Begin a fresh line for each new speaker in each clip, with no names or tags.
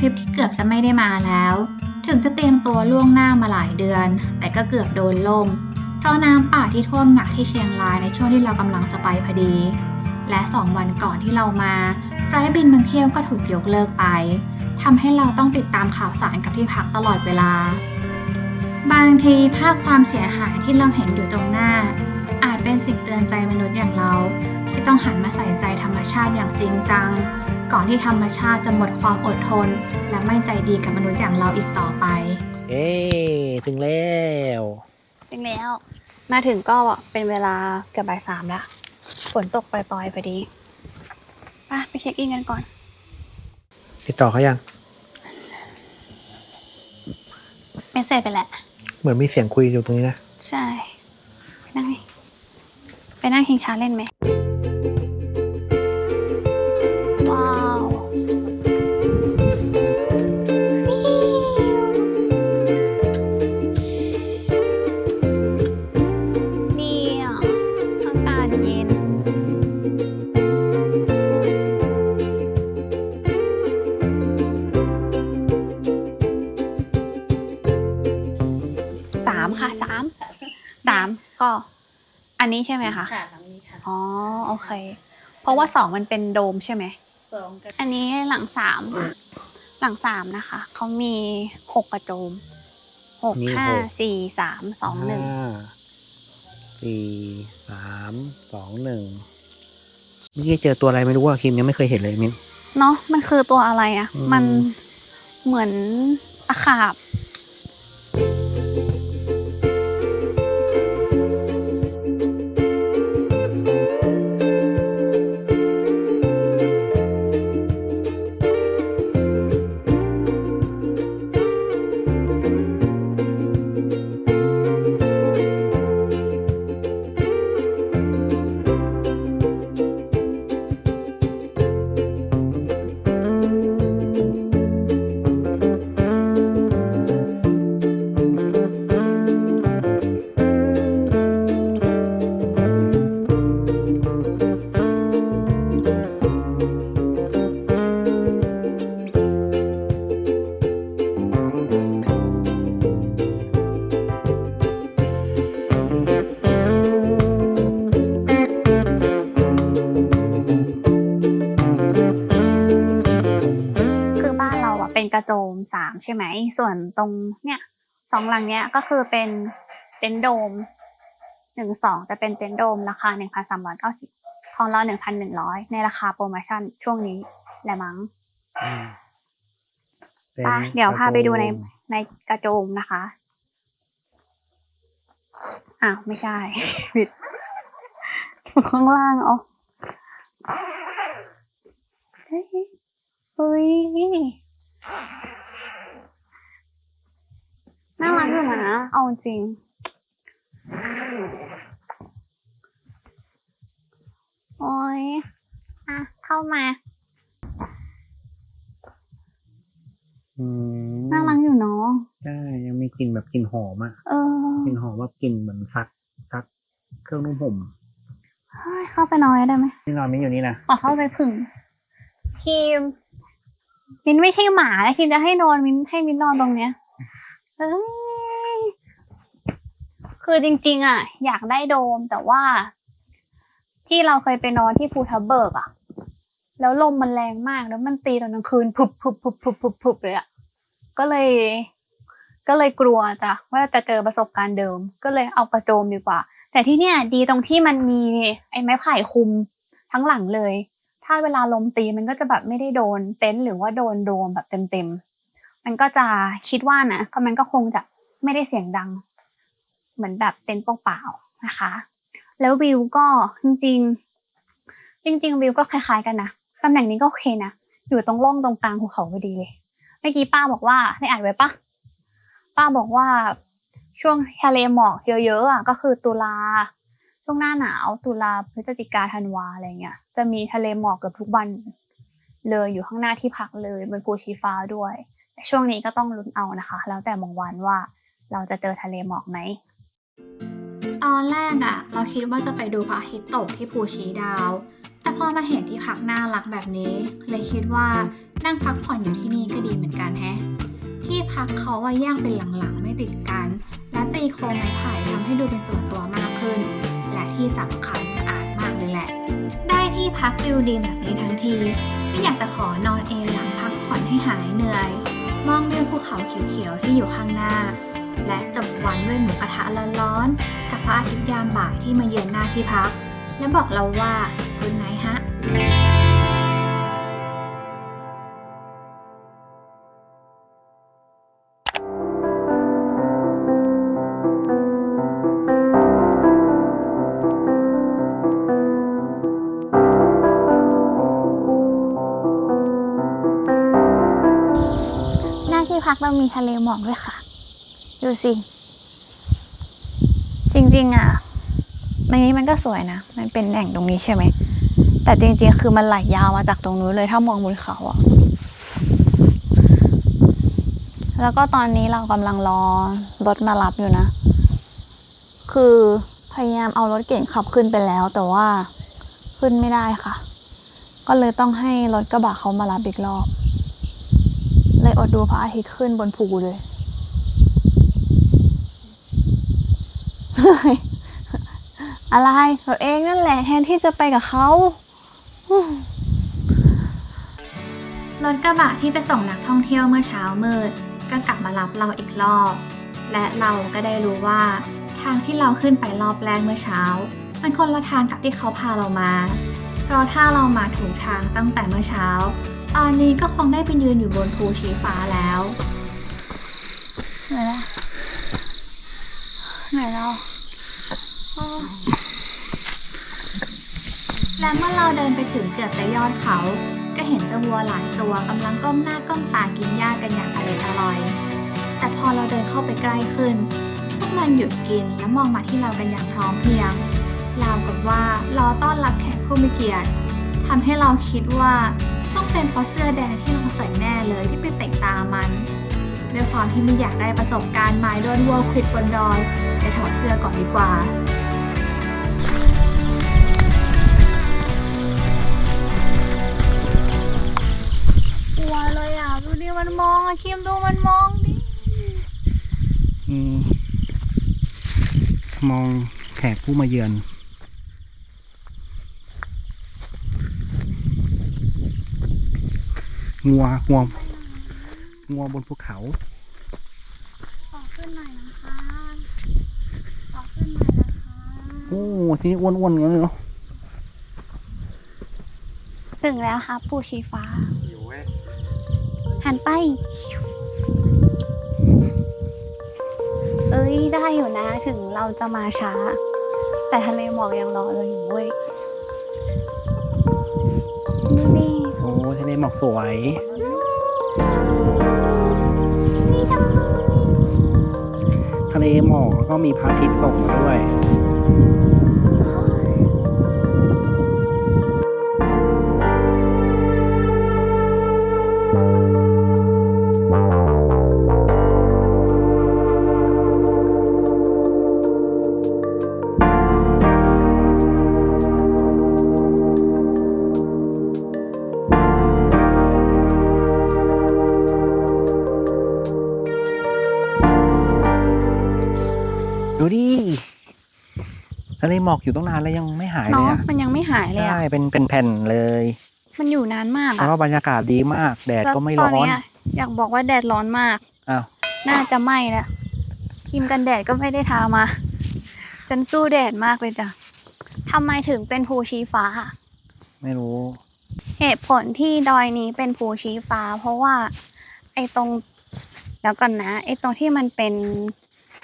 ทริปที่เกือบจะไม่ได้มาแล้ว ถึงจะเตรียมตัวล่วงหน้ามาหลายเดือน แต่ก็เกือบโดนล่ม เพราะน้ำป่าที่ท่วมหนักที่เชียงรายในช่วงที่เรากำลังจะไปพอดี และ 2 วันก่อนที่เรามาไฟล์บินบางเที่ยวก็ถูกยกเลิกไปทำให้เราต้องติดตามข่าวสารกับที่พักตลอดเวลา บางทีภาพความเสียหายที่เราเห็นอยู่ตรงหน้า อาจเป็นสิ่งเตือนใจมนุษย์อย่างเรา ที่ต้องหันมาใส่ใจธรรมชาติอย่างจริงจัง ก่อนที่ธรรมชาติจะหมดความอดทน และไม่ใจดีกับมนุษย์อย่างเราอีกต่อไป
เอ้ถึงแล้ว
ถึงแล้ว มาถึงก็เป็นเวลาเกือบบ่ายสามละฝนตกปล่อยๆพอดีไปไปเช็คอินกันก่อน
ติดต่อเขายัง
เมสเซจไปแหละ
เหมือนมีเสียงคุยอยู่ตรงนี้นะ
ใช่ ไปนั่งดิไปนั่งชิงช้าเล่นไหม อันนี้ใช่ไหมคะ
ค่ะหลังนี้ค่ะ
อ๋อโอเค เพราะว่าสองมันเป็นโดมใช่ไหม
สองกับ
อันนี้หลังสามหลังสามนะคะเขามีหกกระโจมหก
มี
ห้า
หก
สี่สามสองหนึ่งา
สี่สามสองหนึ่งเมื่อกี้เจอตัวอะไรไม่รู้ว่าคิมยังไม่เคยเห็นเลยมิน
เนาะมันคือตัวอะไรอะ่ะ
อืม
มันเหมือนตะขาบ กระโจมสามใช่ไหม ส่วนตรงเนี่ยสองหลังเนี้ยก็คือเป็นเต็นท์โดมหนึ่งสองจะเป็นเต็นท์โดมราคาหนึ่งพันสามร้อยเก้าสิบของเราหนึ่งพันหนึ่งร้อยในราคาโปรโมชั่นช่วงนี้แหละมั้ง
อืม
ไปเดี๋ยวพาไปดูในในกระโจมนะคะอ้าวไม่ใช่ผิดข้างล่างอ๋อเฮ้ยเฮ้ย น่ารักอยู่นะ เอาจริง โอ้ยอะ เข้ามา
อืม
น่ารักอยู่เนาะ
ใช่ยังมีกลิ่นแบบกลิ่นหอมอะ
เออ
กลิ่นหอมแบบกลิ่นเหมือนซักซัก เครื่องนุ่มห่ม
เฮ้ยเข้าไปนอนได้ไหม
นี่นอนมินอยู่นี่นะ
ขอเข้าไปผึ่งคิม มินไม่ใช่หมาแล้วคิมจะให้นอนมินให้มินนอนตรงเนี้ยเอ้ยคือจริง ๆ อะ อยากได้โดมแต่ว่า ที่เราเคยไปนอนที่ภูทับเบิกอะ แล้วลมมันแรงมากแล้วมันตีตอนกลางคืนพุบพุบพุบพุบพุบพุบเลยอะก็เลย ก็เลยกลัวจ้ะว่าจะเจอประสบการณ์เดิม ก็เลยเอากระโจมดีกว่า แต่ที่เนี่ย ดีตรงที่มันมีไอ้ไม้ไผ่คุมทั้งหลังเลย ถ้าเวลาลมตีมันก็จะแบบไม่ได้โดนเต็นท์หรือว่าโดนโดมแบบเต็มๆ มันก็จะคิดว่านะก็มันก็คงจะไม่ได้เสียงดัง เหมือนแบบเต็นท์เปล่าๆนะคะ แล้ววิวก็จริงๆ จริง ๆ วิวก็คล้ายๆกันนะตำแหน่งนี้ก็โอเคนะอยู่ตรงร่องตรงกลางภูเขาพอดีเลยเมื่อกี้ป้าบอกว่าได้อ่านไว้ปะป้าบอกว่าช่วงทะเลหมอกเยอะๆอะก็คือตุลาช่วงหน้าหนาวตุลาพฤศจิกาธันวาอะไรเงี้ย จะมีทะเลหมอกเกือบทุกวัน เลยอยู่ข้างหน้าที่พักเลยบนภูชีฟ้าด้วยช่วงนี้ก็ต้องลุ้นเอานะคะ แล้วแต่มองวันว่าเราจะเจอทะเลหมอกไหม
ตอนแรกอะเราคิดว่าจะไปดูพระอาทิตย์ตกที่ภูชีดาว แต่พอมาเห็นที่พักน่ารักแบบนี้ เลยคิดว่านั่งพักผ่อนอยู่ที่นี่ก็ดีเหมือนกันแฮะที่พักเขาว่าย่างเป็นหลังๆไม่ติดกัน และตีโครงไม้ไผ่ทำให้ดูเป็นส่วนตัวมากขึ้น และที่สำคัญสะอาด ที่พักวิวดีแบบนี้ทั้งทีก็อยากจะขอนอนเอนหลังพักผ่อนให้หายเหนื่อย มองวิวภูเขาเขียวๆที่อยู่ข้างหน้า และจบวันด้วยหมูกระทะร้อนๆกับพระอาทิตย์ยามบ่ายที่มาเยือนหน้าที่พัก และบอกเราว่าคุณไนฮะ
พักเรามีทะเลหมอกด้วยค่ะ ดูสิ จริงๆอะในนี้มันก็สวยนะ มันเป็นแหล่งตรงนี้ใช่ไหม แต่จริงๆ คือมันไหลยาวมาจากตรงนู้นเลยถ้ามองบนเขาอะแล้วก็ตอนนี้เรากำลังรอรถมารับอยู่นะ คือพยายามเอารถเก่งขับขึ้นไปแล้ว แต่ว่าขึ้นไม่ได้ค่ะ ก็เลยต้องให้รถกระบะเขามารับอีกรอบ ยอดดูพระอาทิตย์ขึ้นบนภูเลย อะไรตัวเองนั่นแหละแทนที่จะไปกับเขา
รถกระบะที่ไปส่งนักท่องเที่ยวเมื่อเช้ามืด ก็กลับมารับเราอีกรอบ และเราก็ได้รู้ว่า ทางที่เราขึ้นไปรอบแรกเมื่อเช้า มันคนละทางกับที่เขาพาเรามา เพราะถ้าเรามาถูกทางตั้งแต่เมื่อเช้า ตอนนี้ก็คงได้ไปยืนอยู่บนภูชีฟ้าแล้ว
ไหนล่ะไหนเราโอ้
และเมื่อเราเดินไปถึงเกือบจะยอดเขา ก็เห็นเจ้าวัวหลายตัวกำลังก้มหน้าก้มตากินหญ้ากันอย่างอร่อยอร่อย แต่พอเราเดินเข้าไปใกล้ขึ้น พวกมันหยุดกินและมองมาที่เรากันอย่างพร้อมเพรียงราวกับว่ารอต้อนรับแขกผู้มีเกียรติทำให้เราคิดว่าต้อง เป็นเพราะเสื้อแดงที่เราใส่แน่เลยที่ไปเตะตามันด้วยความที่ไม่อยากได้ประสบการณ์ไม้โดนวัวควิดบนดอยไปถอดเสื้อก่อนดีกว่า
กลัวเลยอะดูดิมันมองอะคิมดูมันมองดิ
อืมมองแขกผู้มาเยือน งัวงัวงัวบนภูเขา
ขอขึ้นหน่อยนะคะขอขึ้นหน่อยนะคะ
โอ้ที่นี่อ้วนๆงั้นเลยเนาะ
ถึงแล้วครับปูชีฟ้า หันไป เอ้ย ได้อยู่นะ ถึงเราจะมาช้า แต่ทะเลหมอกยังรอเราอยู่เว้ย
เลหมอกสวยทะเลหมอกแล้วก็มีพระอาทิตย์ส่องมาด้วย หมอกอยู่ตั้งนานแล้วยังไม่หายเลย
เนาะ
อะ
มันยังไม่หายเลย
ใช่
อะ
เป็นเป็นแผ่นเลย
มันอยู่นานมาก
เพราะ
อะ
ว่าบรรยากาศดีมาก แดด
แล้ว
ก็ไม่
ต
ร้
อ
อนน
เนี้ยอยากบอกว่าแดดร้อนมาก
อ้าว
น่าจะไหม้แล้วครีมกันแดดก็ไม่ได้ทามา ฉันสู้แดดมากเลยจ้ะทำไมถึงเป็นภูชีฟ้า
ไม่รู้
เหตุผลที่ดอยนี้เป็นภูชีฟ้า เพราะว่า ไอ้ตรง แล้วก่อนนะ ไอ้ตรงที่มันเป็น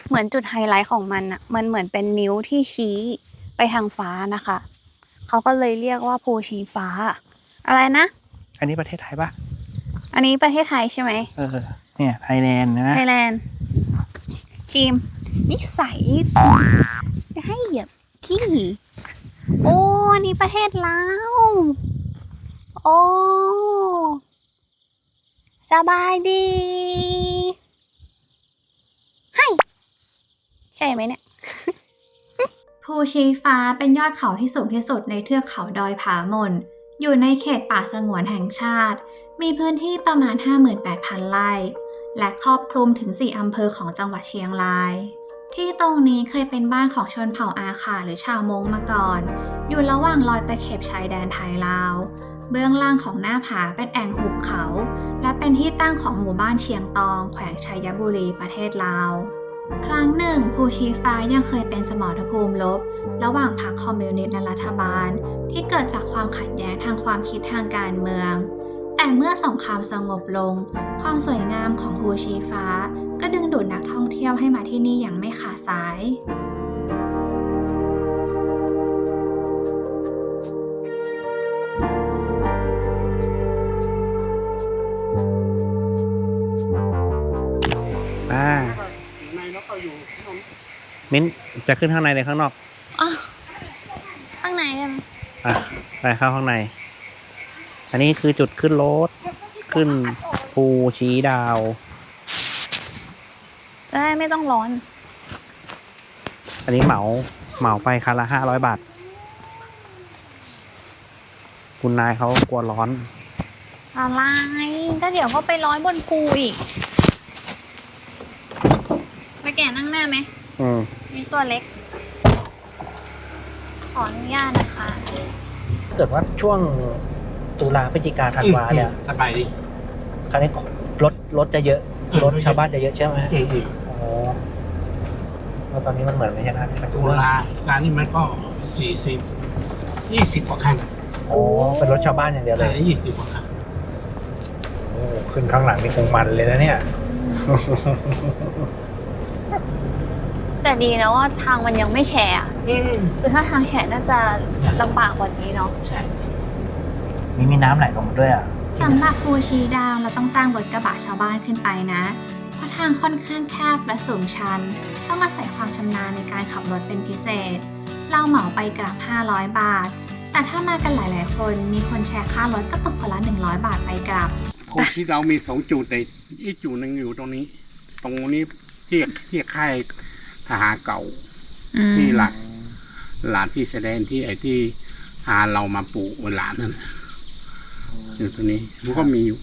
เหมือนจุดไฮไลท์ของมันอะมันเหมือนเป็นนิ้วที่ชี้ไปทางฟ้านะคะ เขาก็เลยเรียกว่าภูชีฟ้า อะไรนะ
อันนี้ประเทศไทยปะ
อันนี้ประเทศไทยใช่ไหม
เออ เนี่ยไทยแลนด์นะ
ไทยแลนด์ครีมนิสัยจะให้เหยียบขี้ โอ้อันนี้ประเทศลาว โอ้สบายดี ให้ ใช่ไหมเนี่ย
ภูชีฟ้าเป็นยอดเขาที่สูงที่สุดในเทือกเขาดอยผาหม่นอยู่ในเขตป่าสงวนแห่งชาติ มีพื้นที่ประมาณ 58,000 ไร่ และครอบคลุมถึง 4 อำเภอของจังหวัดเชียงราย ที่ตรงนี้เคยเป็นบ้านของชนเผ่าอาขาหรือชาวมงมาก่อน อยู่ระหว่างรอยตะเข็บชายแดนไทยลาว เบื้องล่างของหน้าผาเป็นแอ่งหุบเขา และเป็นที่ตั้งของหมู่บ้านเชียงตอง แขวงชัยบุรีประเทศลาว ครั้งหนึ่งภูชีฟ้ายังเคยเป็นสมรภูมิลบ ระหว่างพรรคคอมมิวนิสต์และรัฐบาล ที่เกิดจากความขัดแย้งทางความคิดทางการเมือง แต่เมื่อสงครามสงบลง ความสวยงามของภูชีฟ้า ก็ดึงดูดนักท่องเที่ยวให้มาที่นี่อย่างไม่ขาดสาย
มิ้นจะขึ้นข้างในหรือข้างนอก
อะข้างในได้ไหม
อะไปเข้าข้างใน อันนี้คือจุดขึ้นรถขึ้นภูชี้ดาว
จะได้ไม่ต้องร้อน
อันนี้เหมาเหมาไปคันละห้าร้อยบาท คุณนายเขากลัวร้อน
อะไรก็เดี๋ยวก็ไปร้อนบนภูอีกไปแก่นั่งหน้าไหม
อืม
มีตัวเล็ก ขออนุญาตนะคะ
เกิดว่าช่วงตุลาพฤศจิกาธันวาเนี่ย
สบายดี
คราวนี้รถรถจะเยอะรถชาวบ้านจะเยอะใช่ไหม
อืมอืม
โอ้แล้วตอนนี้มันเหมือนไม่ใช่หน้าที่เป็น
ตุลาการนี้มันก็สี่สิบยี่สิบกว่าคัน
โอ้เป็นรถชาวบ้านอย่างเดียว
เล
เลย
ยยี่สิบกว่าคัน
โอ้ขึ้นข้างหลังนี่คงมันเลยนะเนี่ย
แต่ ดีนะว่าทางมันยังไม่แฉะอะ
อืม
คือถ้าทางแฉะน่าจะลำบากกว่านี้เนาะ
ใช่
มีมีน้ำไหลลงมาด้วยอะ
สำหรับภูชีดาวเราต้องจ้างรถกระบะชาวบ้านขึ้นไปนะ เพราะทางค่อนข้างแคบและสูงชัน ต้องอาศัยความชำนาญในการขับรถเป็นพิเศษ เราเหมาไปกลับ 500 บาท แต่ถ้ามากันหลาย ๆ คนมีคนแชร์ค่ารถก็ตกคนละ 100 บาทไปกลับ
โครงที่เรามีสองจุดแต่อีกจุดหนึ่งอยู่ตรงนี้ ตรงนี้ที่ที่ค่าย ทหารเก่าที่หลักหลานที่แสดงที่ไอ้ที่พาเรามาปลูกหลานนั่นน่ะอยู่ตรงนี้มันก็มีอยู่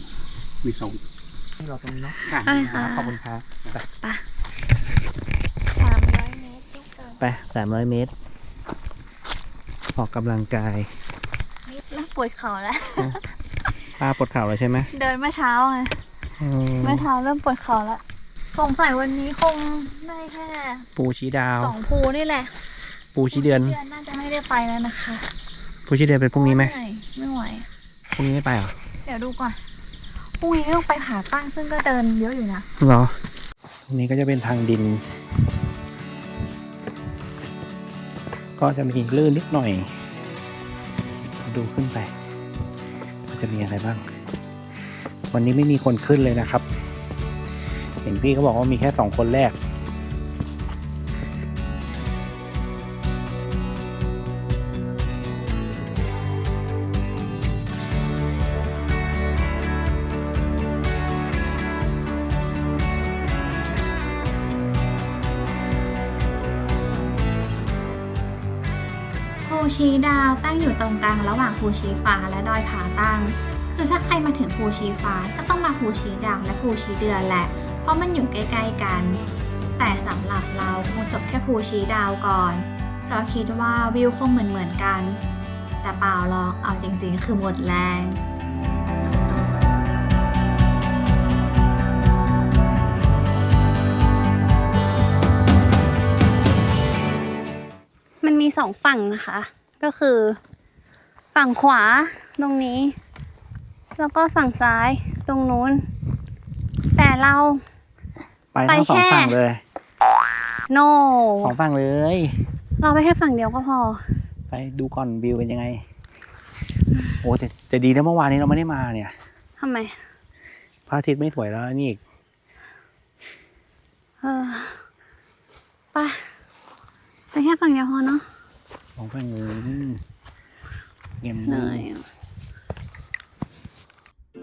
มีสอง
ที่เราตรงนี้เนาะ
ค่ะ
ใช่ค่ะ
ขอบคุณครับ
สามร้อยเมตรที่เกิน
ไปสามร้อยเมตร ออกกำลังกาย
เริ่มปวดเข่าแล้ว
ป้าปวดเข่าแล้วใช่ไหม
เดินเมื่อเช้าไง
อืม
เมื่อเช้าเริ่มปวดเข่าแล้ว สงสัยวันนี้คงได้แค่
ปูชี้ดาว
สองภูนี่แหละ
ปูชี้เดือน
เดือนน่าจะไม่ได้ไปแล้วนะคะ
ปูชี้เดือนเป็นพรุ่งนี้ไหม
เอยไม่ไหว
พรุ่งนี้ไม่ไปเหรอ
เดี๋ยวดูก่อน พรุ่งนี้ต้องไปผาตั้งซึ่งก็เดินเยอะอยู่นะ
เหรอ ตรงนี้ก็จะเป็นทางดิน ก็จะมีลื่นนิดหน่อย ดูขึ้นไปว่าจะมีอะไรบ้าง วันนี้ไม่มีคนขึ้นเลยนะครับ เห็นพี่เขาบอกว่ามีแค่สองคนแรก
ภูชีดาวตั้งอยู่ตรงกลางระหว่างภูชีฟ้าและดอยผาตั้ง คือถ้าใครมาถึงภูชีฟ้าก็ต้องมาภูชีดาวและภูชีเดือนแหละ เพราะมันอยู่ใกล้ๆกัน แต่สำหรับเราคงจบแค่ภูชีดาวก่อน เพราะคิดว่าวิวคงเหมือนๆกัน แต่เปล่าหรอกเอาจริงๆ คือหมดแรง
มันมีสองฝั่งนะคะ ก็คือฝั่งขวาตรงนี้ แล้วก็ฝั่งซ้ายตรงนู้น แต่เรา
ไปทั้งสอง
ไปแค่
ฝั่งเลย
โน
สองฝั่งเลย
เราไปแค่ฝั่งเดียวก็พอ
ไปดูก่อนวิวเป็นยังไง โอ้แต่แต่ดีนะเมื่อวานนี้เราไม่ได้มาเนี่ย
ทำไม
พระอาทิตย์ไม่สวยแล้วนี่อีก
เออไปไปแค่ฝั่งเดียวพอเนาะ
สองฝั่งเลยเงียบ
เหนื่อย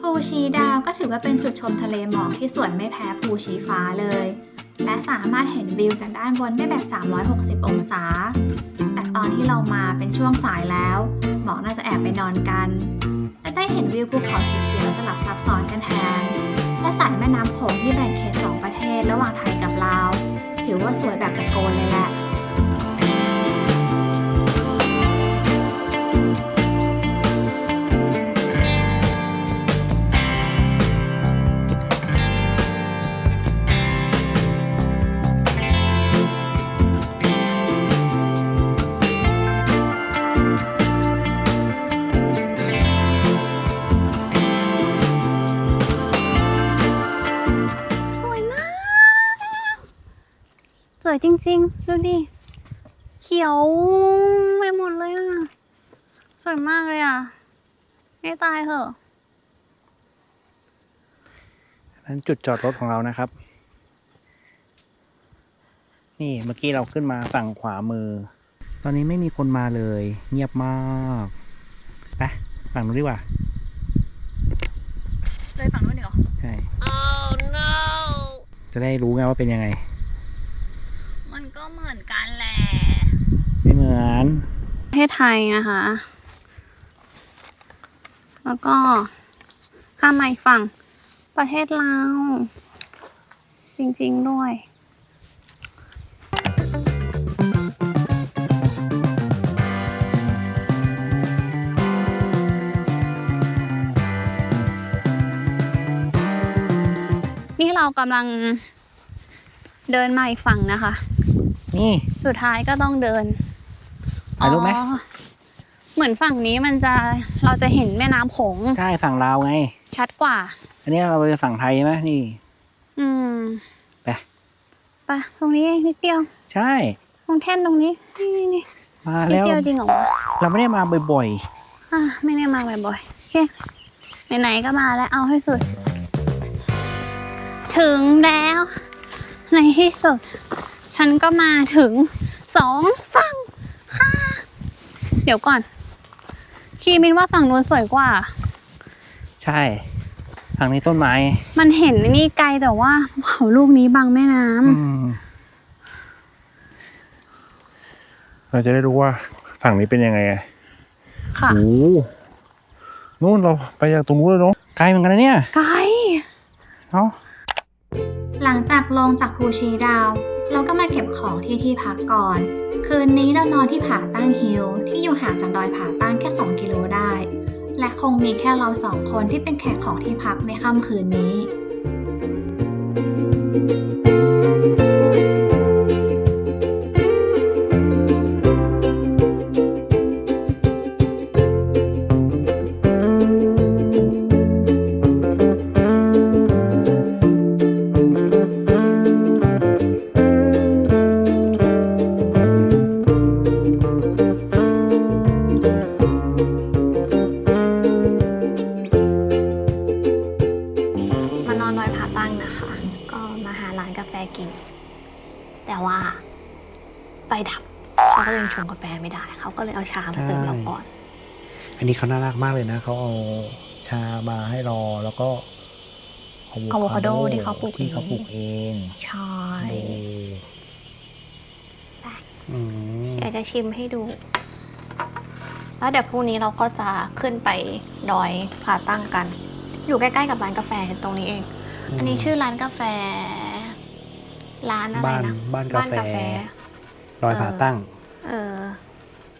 ภูชีดาวก็ถือว่าเป็นจุดชมทะเลหมอกที่สวยไม่แพ้ภูชีฟ้าเลย และสามารถเห็นวิวจากด้านบนได้แบบ 360 องศา แต่ตอนที่เรามาเป็นช่วงสายแล้ว หมอกน่าจะแอบไปนอนกัน แต่จะได้เห็นวิวภูเขาเขียวๆสลับซับซ้อนกันแทน และสายแม่น้ำโขงที่แบ่งเขตสองประเทศระหว่างไทยกับลาว ถือว่าสวยแบบตะโกนเลยแหละ
วยจริง ๆ ดูดิ เขียวไปหมดเลยอะ สวยมากเลยอะ ไม่ตายเหอะ
นั้นจุดจอดรถของเรานะครับ นี่เมื่อกี้เราขึ้นมาฝั่งขวามือ ตอนนี้ไม่มีคนมาเลย เงียบมากไปฝั่งนู้นดีกว่า
เลยฝั่งนู้นเดี๋ยว
ใช่ จะได้รู้ไงว่าเป็นยังไง
มัน ก็เหมือนกันแหละ
ไม่เหมือน
ประเทศไทยนะคะ แล้วก็ข้ามมาอีกฝั่งประเทศลาวจริง ๆ ด้วยนี่เรากำลังเดินมาอีกฝั่งนะคะ
นี่
สุดท้ายก็ต้องเดิน
ถ่ายรูปไหม
อ๋อเหมือนฝั่งนี้มันจะเราจะเห็นแม่น้ำโขง
ใช่ฝั่งลาวไง
ชัดกว่า
อันนี้เราไปฝั่งไทยใช่ไหมนี่
อืม
ไป
ไปตรงนี้เองนิดเดียว
ใช่
ตรงแท่นตรงนี้นี่นี่นี่
มา
นิด
แล้ว
เดียวจริงเหรอวะ
เราไม่ได้มาบ่อย
อะไม่ได้มาบ่อยๆโอเคไหนๆก็มาแล้วเอาให้สุด ถึงแล้ว ในที่สุด ฉันก็มาถึงสองฝั่งค่ะ เดี๋ยวก่อน คีมินว่าฝั่งนู้นสวยกว่า
ๆใช่ฝั่งนี้ต้นไม้
มันเห็นนี่ไกลแต่ว่าภูเขาลูกนี้บังแม่น้ำ
อืม
เราจะได้รู้ว่าฝั่งนี้เป็นยังไงไง
ค่ะ
โอ้โหนู่นเราไปจากตรงนู้นเลยเนาะ
ไกลเหมือนกันนะเนี่ย
ไกล
เนาะ
หลังจากลงจากภูชีดาว เราก็มาเก็บของที่ที่พักก่อน คืนนี้เรานอนที่ผาตั้งฮิลที่อยู่ห่างจากดอยผาตั้งแค่ 2 กิโลได้ และคงมีแค่เราสองคนที่เป็นแขกของที่พักในค่ำคืนนี้
เขาน่า
รักมากเลยนะเขาเอาชามาให้รอแล้วก็
อะโวคาโดที่เขาปลูก
ที่เขาปลูกเอง
ใช่
ดูอืม
อยากจะชิมให้ดู แล้วเดี๋ยวพรุ่งนี้เราก็จะขึ้นไปดอยผาตั้งกัน อยู่ใกล้ๆกับร้านกาแฟตรงนี้เอง อันนี้ชื่อร้านกาแฟ ร้านอะไร
บ้าน
นะ
บ้านกาแฟรอยผา
เออ
ตั้ง
เออ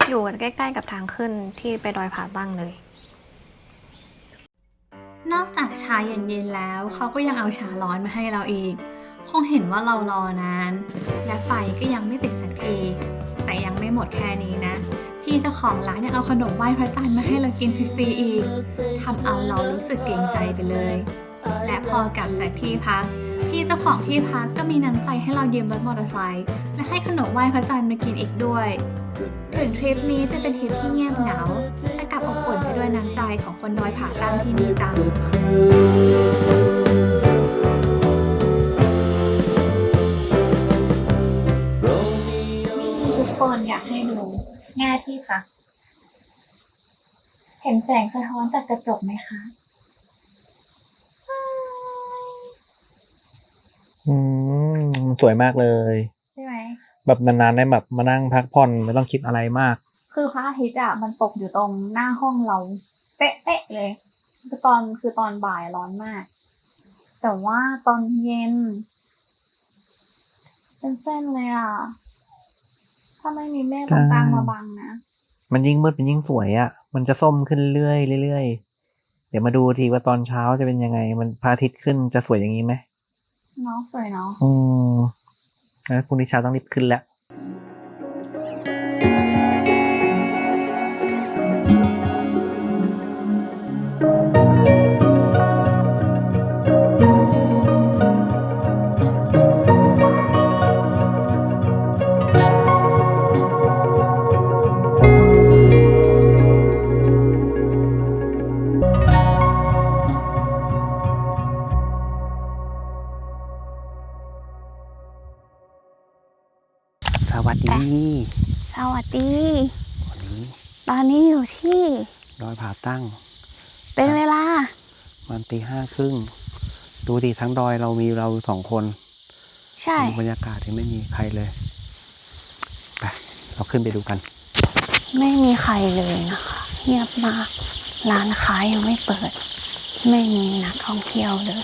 อยู่กันใกล้ ๆ กับทางขึ้นที่ไปดอยผาตั้งเลย
นอกจากชาเย็นๆแล้ว เขาก็ยังเอาชาร้อนมาให้เราอีก คงเห็นว่าเรารอนาน และไฟก็ยังไม่ติดสักที แต่ยังไม่หมดแค่นี้นะ พี่เจ้าของร้านยังเอาขนมไหว้พระจันทร์มาให้เรากินฟรีๆอีกทำเอาเรารู้สึกเกรงใจไปเลย และพอกลับจากที่พักพี่เจ้าของที่พักก็มีน้ำใจให้เรายืมรถมอเตอร์ไซค์และให้ขนมไหว้พระจันทร์มากินอีกด้วย ถึงทริปนี้จะเป็นทริปที่เงียบเหงาแต่กลับอบอุ่นไปด้วยน้ำใจของคนดอยผาตั้งที่นี่จัง
ทุกคนอยากให้ดูแง่ที่ค่ะ เห็นแสงสะท้อนจากกระจกไหมคะ
อืม สวยมากเลย
ใช่ไหม
แบบนานๆได้แบบมานั่งพักผ่อนไม่ต้องคิดอะไรมาก
คือพระอาทิตย์อะมันตกอยู่ตรงหน้าห้องเรา
เป๊ะๆเลยคือตอนคือตอนบ่ายร้อนมาก แต่ว่าตอนเย็น เป็นเส้นเลยอะ ถ้าไม่มีเมฆตรงกลางมาบังนะ
มันยิ่งมืดมันยิ่งสวยอะ่ะ มันจะส้มขึ้นเรื่อยๆเรื่อยๆเดี๋ยวมาดูทีว่าตอนเช้าจะเป็นยังไง มันพระอาทิตย์ขึ้นจะสวยอย่างนี้ไหม
เนาะสวยเนาะ
อืม แล้วพรุ่งนี้เช้าต้องรีบขึ้นแล้ว ครึ่ง ดูดิทั้งดอยเรามีเราสองคน
ใช่
ดูบรรยากาศที่ไม่มีใครเลยไปเราขึ้นไปดูกัน
ไม่มีใครเลยนะคะเงียบมากร้านค้ายังไม่เปิด ไม่มีนักท่องเที่ยวเลย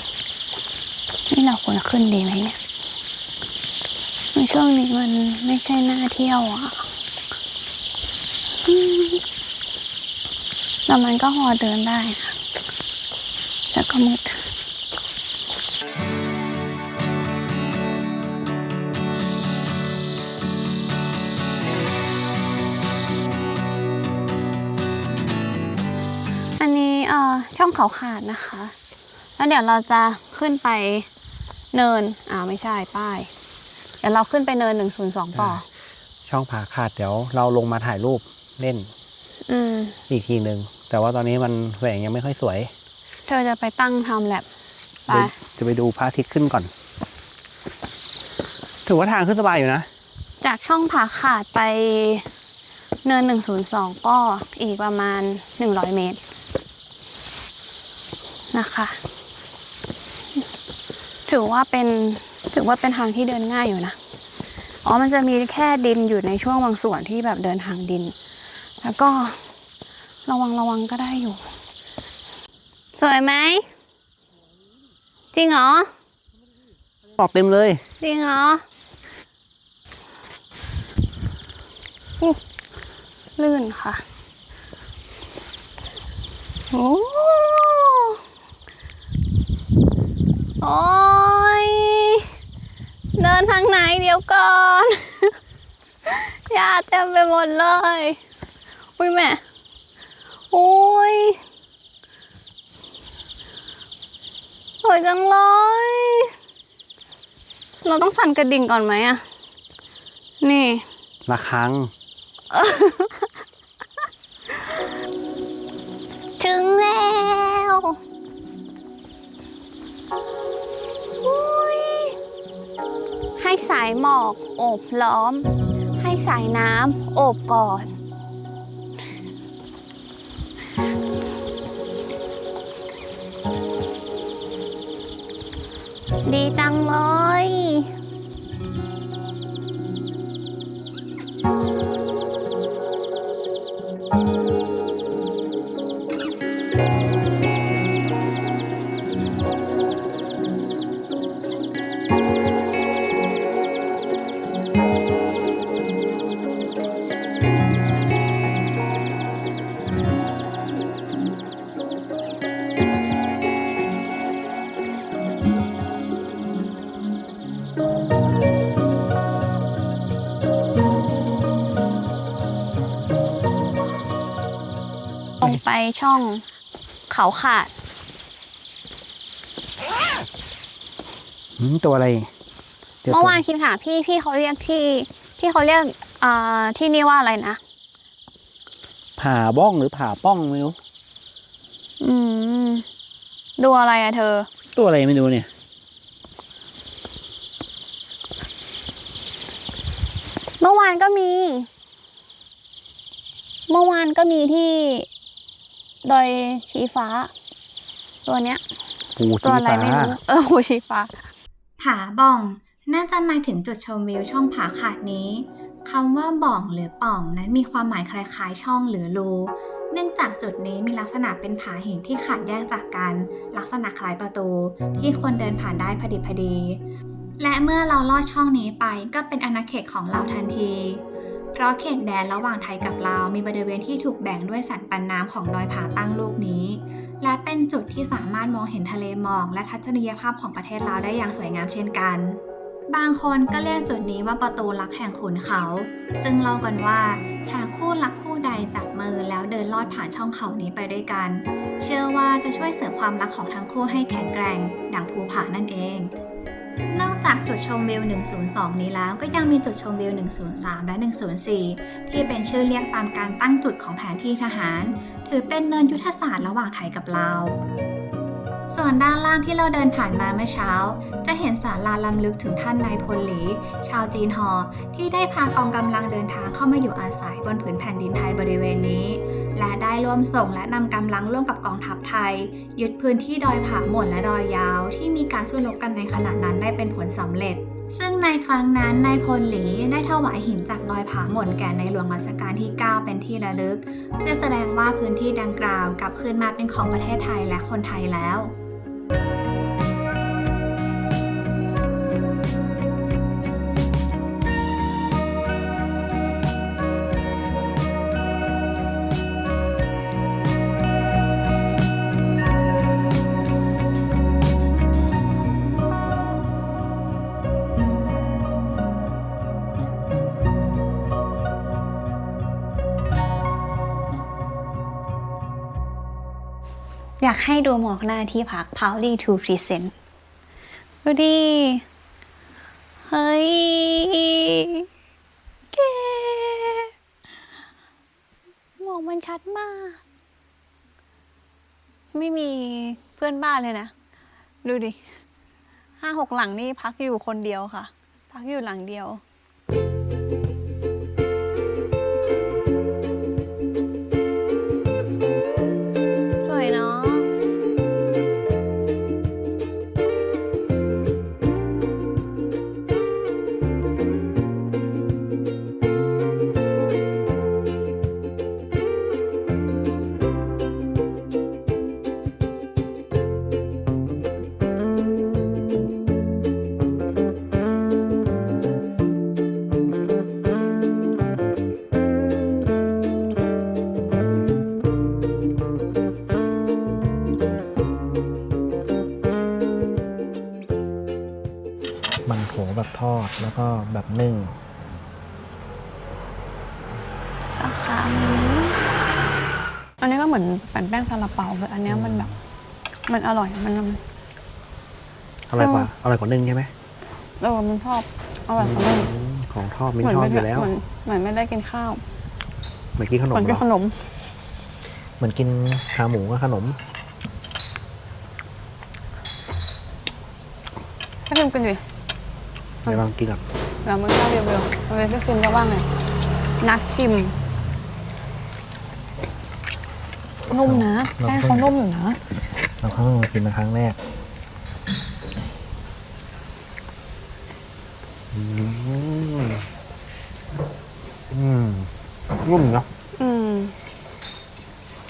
นี่เราควรขึ้นดีไหมเนี่ยในช่วงนี้มันไม่ใช่หน้าเที่ยวอะอืมแต่มันก็พอเดินได้นะ แล้วก็มืดอันนี้เอ่อช่องเขาขาดนะคะ แล้วเดี๋ยวเราจะขึ้นไปเนินอ่าไม่ใช่ป้าย เดี๋ยวเราขึ้นไปเนินหนึ่งศูนย์สองต่อ
ช่องผาขาดเดี๋ยวเราลงมาถ่ายรูปเล่น
อืม
อีกทีหนึ่งแต่ว่าตอนนี้มันแสงยังไม่ค่อยสวย
เธอจะไปตั้งทำแลบไป
เดี๋ยวจะไปดูพระอาทิตย์ขึ้นก่อน ถือว่าทางขึ้นสบายอยู่นะ
จากช่องผาขาดไปเนินหนึ่งศูนย์สองก็อีกประมาณหนึ่งร้อยเมตร นะคะ ถือว่าเป็นถือว่าเป็นทางที่เดินง่ายอยู่นะ อ๋อ มันจะมีแค่ดินอยู่ในช่วงบางส่วนที่แบบเดินทางดิน แล้วก็ระวังระวังก็ได้อยู่ สวยไหม จริงเหรอ
ออกเต็มเลย
จริงเหรออู้ลื่นค่ะ โอ้โอ้ยเดินทางไหนเดี๋ยวก่อนยาเต็มไปหมดเลย อุ้ยแม่โอ้ยส วยจังเลย เราต้องสั่นกระดิ่งก่อนไหมอะนี่
ระคัง
ถึงแล้วอุ๊ยให้สายหมอกโอบล้อม ให้สายน้ำโอบก่อน ดีจังเลย ไปช่องเขาขาด
หืมตัวอะไรจ
เมื่อวาน
ตัว
คิดถามพี่พี่เขาเรียกที่ พี่เขาเรียกอ่าที่นี่ว่าอะไรนะ
ผ่าบ้องหรือผ่าป้องไม่รู้
อืม ดูอะไรอะเธอ
ตัวอะไรไม่รู้เนี่ย
เมื่อวานก็มี เมื่อวานก็มีที่ ดอยชีฟ้า ตัวเนี้ย
ปู
ตั
ชี
วอะไร
ฟ้า
ไม่รู้เออหูชีฟ้า
ผาบ่อง น่าจะหมายถึงจุดชมวิวช่องผาขาดนี้คำว่าบ่องหรือป่องนั้นมีความหมายคล้ายๆ ช่องหรือรูเนื่องจากจุดนี้มีลักษณะเป็นผาหินที่ขาดแยกจากกัน ลักษณะคล้ายประตู ที่คนเดินผ่านได้พอดิบพอดี และเมื่อเราลอดช่องนี้ไปก็เป็นอาณาเขตของเราทันที เพราะเขตแดนระหว่างไทยกับลาวมีบริเวณที่ถูกแบ่งด้วยสันปันน้ำของดอยผาตั้งลูกนี้ และเป็นจุดที่สามารถมองเห็นทะเลหมอกและทัศนียภาพของประเทศลาวได้อย่างสวยงามเช่นกัน บางคนก็เรียกจุดนี้ว่าประตูลักแห่งขุนเขา ซึ่งเล่ากันว่าหากคู่รักคู่ใดจับมือแล้วเดินลอดผ่านช่องเขานี้ไปด้วยกัน เชื่อว่าจะช่วยเสริมความรักของทั้งคู่ให้แข็งแกร่ง ดังภูผานั่นเอง นอกจากจุดชมวิว 102 นี้แล้วก็ยังมีจุดชมวิว 103 และ 104 ที่เป็นชื่อเรียกตามการตั้งจุดของแผนที่ทหาร ถือเป็นเนินยุทธศาสตร์ระหว่างไทยกับลาวส่วนด้านล่างที่เราเดินผ่านมาเมื่อเช้า จะเห็นศาลาลำลึกถึงท่านนายพลหลี ชาวจีนฮอที่ได้พากองกำลังเดินทางเข้ามาอยู่อาศัยบนผืนแผ่นดินไทยบริเวณนี้ และได้ร่วมส่งและนำกำลังร่วมกับกองทัพไทย ยึดพื้นที่ดอยผาหม่นและดอยยาว ที่มีการสู้รบกันในขณะนั้นได้เป็นผลสำเร็จ ซึ่งในครั้งนั้นนายพลหลีได้ถวายหินจากดอยผาหม่นแก่ในหลวงรัชกาลที่ 9 เป็นที่ระลึก เพื่อแสดงว่าพื้นที่ดังกล่าวกลับคืนมาเป็นของประเทศไทยและคนไทยแล้ว
อยากให้ดูหมอกหน้าที่พัก p o w l y to present ดูดิ เฮ้ยแกหมอกมันชัดมาก ไม่มีเพื่อนบ้านเลยนะ ดูดิห้าหกหลังนี่พักอยู่คนเดียวค่ะ พักอยู่หลังเดียว
แบบทอดแล้วก็แบบนึ่ง
นะคะอันนี้ก็เหมือนแป้นแป้งซาลาเปาแต่อันเนี้ยมันแบบ มันอร่อยมัน
อร่อยกว่าอร่อยกว่านึ่งใช่ไหม
เออมันชอบอร่อยกว่านึ่ง
อืมของทอดมินชอบอยู่แล้ว
เหมือนเหมือนไม่ได้กินข้าว
เหมือนกินขน
เห
ม
มือน
เห
กิ
ร
น
อ
ขนม
เหมือนกินขาหมูกับขนม
ถ้าพิมกันดิ
เดี๋ยวลองกินกับ
แล้วมันก็เรียวๆมันเลยพี่พิมจะว่าไงนักกิมนุ่มนะแป้งเขานุ่มอยู่นะ
เราเข้ามากินเป็นครั้งแรกอืมอืมนุ่มเนาะ
อืม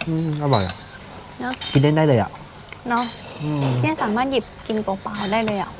อืมอร่อยอะ
เนอะ
กินเล่นได้เลยอะ
เนาะ
อืม
เนี่ยสามารถหยิบกินเปล่าๆได้เลยอะ